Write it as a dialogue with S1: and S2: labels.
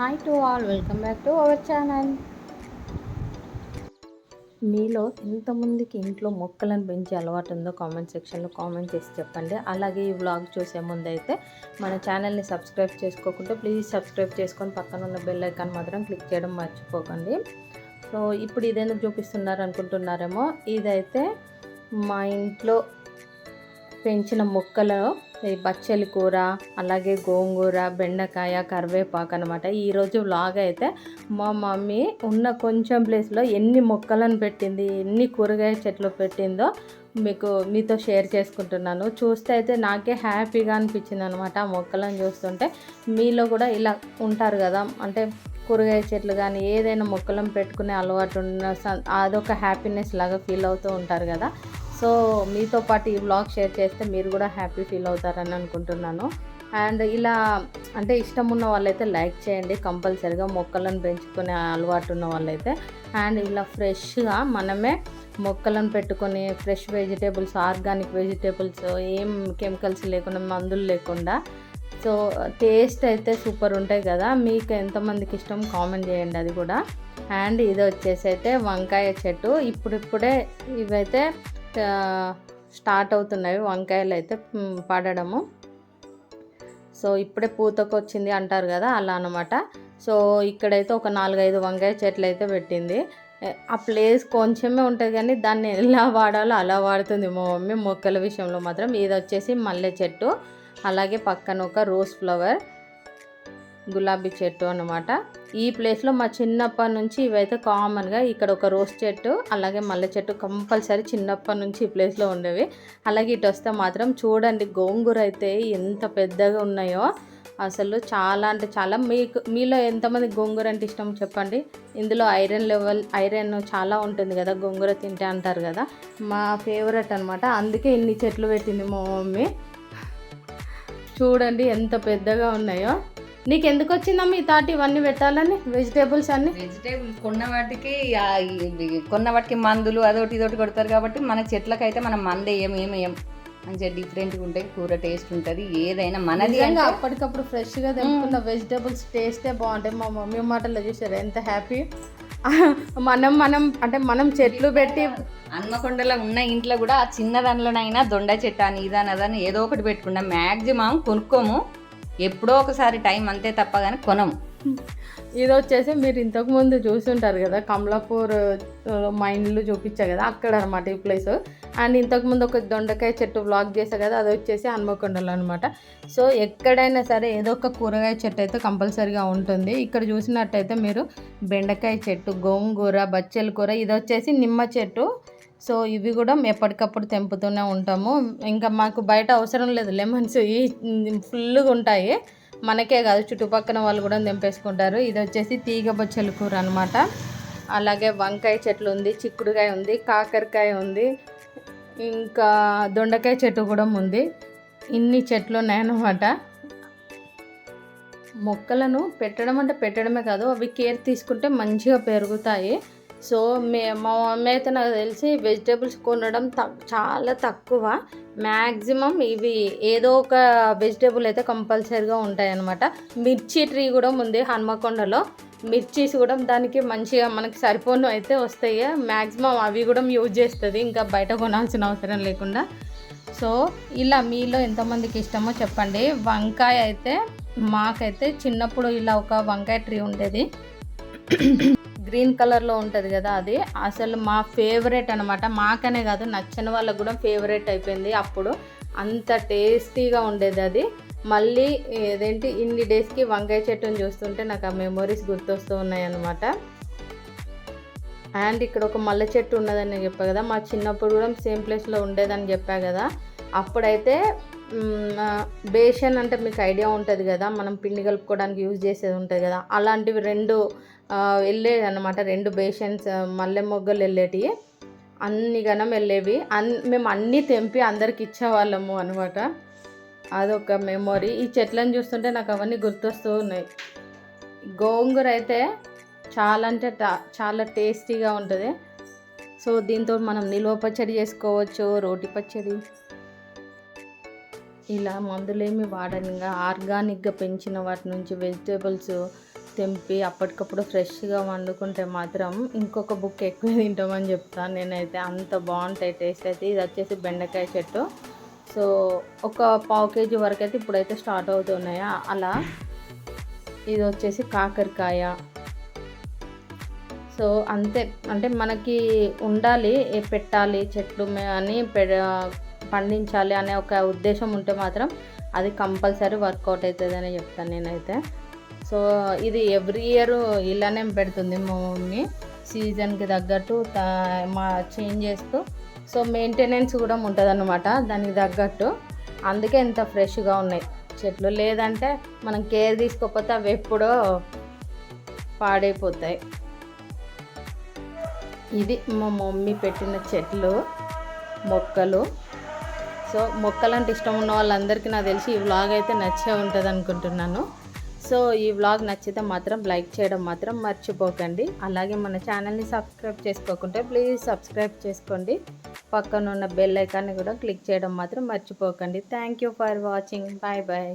S1: Hi to all welcome back to our channel మీలో ఎంతమందికి ఇంట్లో మొక్కలను పెంచే అలవాటు ఉందో కామెంట్ సెక్షన్లో కామెంట్ చేసి చెప్పండి. అలాగే ఈ వ్లాగ్ చూసే ముందు అయితే మన ఛానల్ని సబ్స్క్రైబ్ చేసుకోకుంటే ప్లీజ్ సబ్స్క్రైబ్ చేసుకొని పక్కన ఉన్న బెల్ ఐకాన్ మాత్రం క్లిక్ చేయడం మర్చిపోకండి. సో ఇప్పుడు ఇదేందుకు చూపిస్తున్నారు అనుకుంటున్నారేమో? ఇదైతే మా ఇంట్లో పెంచిన మొక్కలు బచ్చలి కూర అలాగే గోంగూర బెండకాయ కరివేపాకు అనమాట ఈరోజు వ్లాగ్ అయితే మా మమ్మీ ఉన్న కొంచెం ప్లేస్లో ఎన్ని మొక్కలను పెట్టింది ఎన్ని కూరగాయ చెట్లు పెట్టిందో మీకు మీతో షేర్ చేసుకుంటున్నాను. చూస్తే అయితే నాకే హ్యాపీగా అనిపించింది అనమాట ఆ మొక్కలను చూస్తుంటే. మీలో కూడా ఇలా ఉంటారు కదా అంటే కూరగాయ చెట్లు కానీ ఏదైనా మొక్కలను పెట్టుకునే అలవాటు ఉన్న స- అదొక హ్యాపీనెస్ లాగా ఫీల్ అవుతూ ఉంటారు కదా. సో మీతో పాటు ఈ బ్లాగ్ షేర్ చేస్తే మీరు కూడా హ్యాపీ ఫీల్ అవుతారని అనుకుంటున్నాను. అండ్ ఇలా అంటే ఇష్టం ఉన్న వాళ్ళైతే లైక్ చేయండి. కంపల్సరిగా మొక్కలను పెంచుకునే అలవాటు ఉన్న వాళ్ళైతే. అండ్ ఇలా ఫ్రెష్గా మనమే మొక్కలను పెట్టుకొని ఫ్రెష్ వెజిటేబుల్స్ ఆర్గానిక్ వెజిటేబుల్స్ ఏం కెమికల్స్ లేకుండా మందులు లేకుండా. సో టేస్ట్ అయితే సూపర్ ఉంటాయి కదా. మీకు ఎంతమందికి ఇష్టం కామెంట్ చేయండి అది కూడా. అండ్ ఇది వచ్చేసి అయితే వంకాయ చెట్టు. ఇప్పుడిప్పుడే ఇవైతే స్టార్ట్ అవుతున్నాయి వంకాయలు అయితే పడడము. సో ఇప్పుడే పూతకు వచ్చింది అంటారు కదా అలా అనమాట సో ఇక్కడైతే ఒక నాలుగైదు వంకాయ చెట్లు అయితే పెట్టింది. ఆ ప్లేస్ కొంచెమే ఉంటుంది కానీ దాన్ని ఎలా వాడాలో అలా వాడుతుంది మా మమ్మీ మొక్కల విషయంలో మాత్రం. ఇది వచ్చేసి మల్లె చెట్టు అలాగే పక్కన ఒక రోజ్ ఫ్లవర్. గులాబీ చెట్టు అనమాట ఈ ప్లేస్లో మా చిన్నప్పటి నుంచి ఇవైతే కామన్గా ఇక్కడ ఒక రోజ్ చెట్టు అలాగే మల్లె చెట్టు కంపల్సరీ చిన్నప్పటి నుంచి ఈ ప్లేస్లో ఉండేవి. అలాగే ఇటు వస్తే మాత్రం చూడండి గోంగూర అయితే ఎంత పెద్దగా ఉన్నాయో. అసలు చాలా అంటే చాలా మీకు మీలో ఎంతమంది గోంగూర అంటే ఇష్టం చెప్పండి. ఇందులో ఐరన్ లెవెల్ ఐరన్ చాలా ఉంటుంది కదా గోంగూర తింటే అంటారు కదా. మా ఫేవరెట్ అనమాట అందుకే ఇన్ని చెట్లు పెట్టింది మా మమ్మీ. చూడండి ఎంత పెద్దగా ఉన్నాయో. నీకు ఎందుకు వచ్చిందమ్మా ఈ తాటి ఇవన్నీ పెట్టాలని? వెజిటేబుల్స్ అన్ని?
S2: వెజిటేబుల్ కొన్న వాటికి కొన్న వాటికి మందులు అదొకటి ఇదొకటి కొడతారు కాబట్టి మన చెట్లకైతే మనం మందు ఏం వేయం మంచిగా డిఫరెంట్గా ఉంటాయి కూర టేస్ట్ ఉంటుంది ఏదైనా మనది
S1: అప్పటికప్పుడు ఫ్రెష్గా తెంపుకున్న వెజిటేబుల్స్ టేస్టే బాగుంటాయి. మా మమ్మీ మాటల్లో చూసారు ఎంత హ్యాపీ మనం మనం అంటే మనం చెట్లు పెట్టి
S2: హన్మకొండలో ఉన్న ఇంట్లో కూడా ఆ చిన్న దానిలోనైనా దొండ చెట్టు అని ఇదని అదని ఏదో ఒకటి పెట్టుకుంటాం. మ్యాక్సిమం కొనుక్కోము. ఎప్పుడో ఒకసారి టైం అంతే తప్ప కానీ కొనము.
S1: ఇది వచ్చేసి మీరు ఇంతకు ముందు చూసుంటారు కదా కమలాపూర్ మైండ్లు మా చూపించా కదా అక్కడ అనమాట ఈ ప్లేస్ అండ్ ఇంతకు ముందు ఒక దొండకాయ చెట్టు వ్లాగ్ చేసా కదా అది వచ్చేసి హన్మకొండలో అనమాట సో ఎక్కడైనా సరే ఏదో ఒక కూరగాయ చెట్టు అయితే కంపల్సరీగా ఉంటుంది. ఇక్కడ చూసినట్టయితే మీరు బెండకాయ చెట్టు గోంగూర బచ్చల కూర ఇది వచ్చేసి నిమ్మ చెట్టు సో ఇవి కూడా ఎప్పటికప్పుడు తెంపుతూనే ఉంటాము. ఇంకా మాకు బయట అవసరం లేదు. లెమన్స్ ఈ ఫుల్గా ఉంటాయి. మనకే కాదు చుట్టుపక్కల వాళ్ళు కూడా తెంపేసుకుంటారు. ఇది వచ్చేసి తీగ బొచ్చల కూర అనమాట అలాగే వంకాయ చెట్లు ఉంది చిక్కుడుకాయ ఉంది కాకరకాయ ఉంది ఇంకా దొండకాయ చెట్టు కూడా ఉంది. ఇన్ని చెట్లు ఉన్నాయన్నమాట. మొక్కలను పెట్టడం అంటే పెట్టడమే కాదు అవి కేర్ తీసుకుంటే మంచిగా పెరుగుతాయి. సో మే మా మమ్మీ అయితే నాకు తెలిసి వెజిటేబుల్స్ కొనడం చాలా తక్కువ. మ్యాక్సిమం ఇవి ఏదో ఒక వెజిటేబుల్ అయితే కంపల్సరీగా ఉంటాయి అన్నమాట మిర్చి ట్రీ కూడా ఉంది హన్మకొండలో. మిర్చీస్ కూడా దానికి మంచిగా మనకి సరిపోను అయితే వస్తాయి. మ్యాక్సిమం అవి కూడా యూజ్ చేస్తుంది. ఇంకా బయట కొనాల్సిన అవసరం లేకుండా. సో ఇలా మీలో ఎంతమందికి ఇష్టమో చెప్పండి. వంకాయ అయితే మాకైతే చిన్నప్పుడు ఇలా ఒక వంకాయ ట్రీ ఉండేది. గ్రీన్ కలర్లో ఉంటుంది కదా అది. అసలు మా ఫేవరెట్ అనమాట మాకనే కాదు నచ్చిన వాళ్ళకు కూడా ఫేవరెట్ అయిపోయింది అప్పుడు. అంత టేస్టీగా ఉండేది అది. మళ్ళీ ఏదేంటి ఇన్ని డేస్కి వంకాయ చెట్టుని చూస్తుంటే నాకు ఆ మెమొరీస్ గుర్తొస్తూ ఉన్నాయన్నమాట. అండ్ ఇక్కడ ఒక మల్లె చెట్టు ఉన్నదని చెప్పా కదా మా చిన్నప్పుడు కూడా సేమ్ ప్లేస్లో ఉండేదని చెప్పా కదా. అప్పుడైతే బేషన్ అంటే మీకు ఐడియా ఉంటుంది కదా మనం పిండి కలుపుకోవడానికి యూజ్ చేసేది ఉంటుంది కదా అలాంటివి రెండు వెళ్ళేది అనమాట రెండు బేషన్స్ మల్లె మొగ్గలు వెళ్ళేటివి అన్ని గణం వెళ్ళేవి అన్ మేము అన్నీ తెంపి అందరికి ఇచ్చేవాళ్ళము అనమాట అదొక మెమొరీ. ఈ చెట్లను చూస్తుంటే నాకు అవన్నీ గుర్తొస్తూ ఉన్నాయి. గోంగూర అయితే చాలా అంటే చాలా టేస్టీగా ఉంటుంది. సో దీంతో మనం నిల్వ పచ్చడి చేసుకోవచ్చు రోటి పచ్చడి. ఇలా మందులేమి వాడనిగా. ఆర్గానిక్గా పెంచిన వాటి నుంచి వెజిటేబుల్స్ తెంపి అప్పటికప్పుడు ఫ్రెష్గా వండుకుంటే మాత్రం ఇంకొక బుక్ ఎక్కువ తింటామని చెప్తాను నేనైతే అంత బాగుంటాయి టేస్ట్ అయితే. ఇది వచ్చేసి బెండకాయ చెట్టు. సో ఒక పావు కేజీ వరకు అయితే ఇప్పుడైతే స్టార్ట్ అవుతున్నాయి? అలా. ఇది వచ్చేసి కాకరకాయ. సో అంతే. అంటే మనకి ఉండాలి పెట్టాలి చెట్లు అని పె పండించాలి అనే ఒక ఉద్దేశం ఉంటే మాత్రం అది కంపల్సరీ వర్కౌట్ అవుతుందని చెప్తాను నేనైతే. సో ఇది ఎవ్రీ ఇయర్ ఇలానే పెడుతుంది మా మమ్మీ. సీజన్కి తగ్గట్టు మా చేంజ్ చేస్తూ సో మెయింటెనెన్స్ కూడా ఉంటుంది అనమాట దానికి తగ్గట్టు. అందుకే ఇంత ఫ్రెష్గా ఉన్నాయి. చెట్లు లేదంటే మనం కేర్ తీసుకోకపోతే అవి ఎప్పుడో పాడైపోతాయి. ఇది మా మమ్మీ పెట్టిన చెట్లు మొక్కలు. సో మొక్కలంటే ఇష్టం ఉన్న వాళ్ళందరికీ నాకు తెలిసి ఈ వ్లాగ్ అయితే నచ్చే ఉంటుంది అనుకుంటున్నాను. సో ఈ వ్లాగ్ నచ్చితే మాత్రం లైక్ చేయడం మాత్రం మర్చిపోకండి. అలాగే మన ఛానల్ని సబ్స్క్రైబ్ చేసుకోకుంటే ప్లీజ్ సబ్స్క్రైబ్ చేసుకోండి. పక్కన ఉన్న బెల్ ఐకాన్ని కూడా క్లిక్ చేయడం మాత్రం మర్చిపోకండి. Thank you for watching bye bye